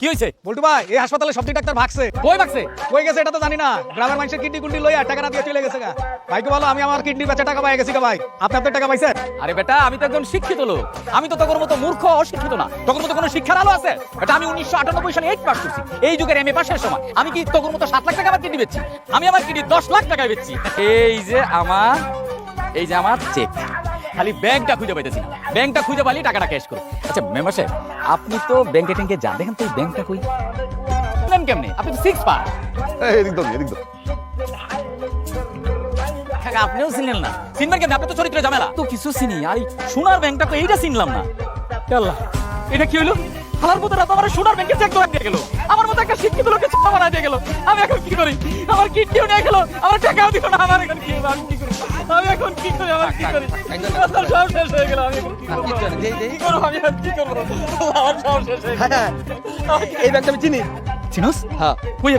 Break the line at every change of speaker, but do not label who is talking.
কি হয়েছে?
বল্টু ভাই এই হাসপাতালে সবজি ডাক্তার ভাগছে।
কই বাকছে
কই গেছে এটা তো জানি না। গ্রামের মানুষের কিডনি কুন্ডি লইয়া টাকা না দিয়ে চলে গেছে গা। ভাইকে বলো আমি আমার কিডনি বেচা টাকা পাই গেছি গা ভাই। আপনি আপনার টাকা পাইছেন?
আরে বেটা আমি তো একজন শিক্ষিত লোক। আমি তো তোর মতো মূর্খ অশিক্ষিত না। তোর মতো কোনো শিক্ষার আলো আছে? এটা আমি উনিশশো আটানব্বই সালে এইট পাস করছি। এই যুগের এম এ পাশের সময় আমি কি তোর মতো সাত লাখ টাকা আমার কিডনি বেচছি? আমি আমার কিডনি দশ লাখ টাকায় বেচছি। এই যে আমার এই যে আমার চেক। খালি ব্যাংকটা খুঁজে পাইতেছি না। ব্যাংকটা খুঁজে পালি টাকাটা ক্যাশ করো। আচ্ছা মেম্বার সাহেব আপনি তো ব্যাংকে ট্যাঙ্কে যান দেখেন তো ব্যাংকটা কই। বললেন কেমনে? আপনি তো সিক্স
এদিক দাও
আপনিও চিনলেন না। চিনবেন কেন আপনি তো চরিত্রে ঝামেলা। তো কিছু চিনি আর সোনার ব্যাংকটা তো এইটা চিনলাম না। আল্লাহ এটা কি হইল? হালার মতো রাত আমার সোনার ব্যাংকে চেক করে দিয়ে গেল। দিয়ে গেল। আমি এখন কি করি? আমার কিডনিও নিয়ে গেল? আমার টাকাও দিল না। আমার এখন কি আমি কি করি? আমি এখন কি করি? আমার কি করি? সব শেষ হয়ে গেল। আমি কি করব? আমি এখন কি করব? আমার সব শেষ হয়ে গেল।
এই ব্যাগটা আমি চিনি।
চিনোস?
হ্যাঁ।
বুঝে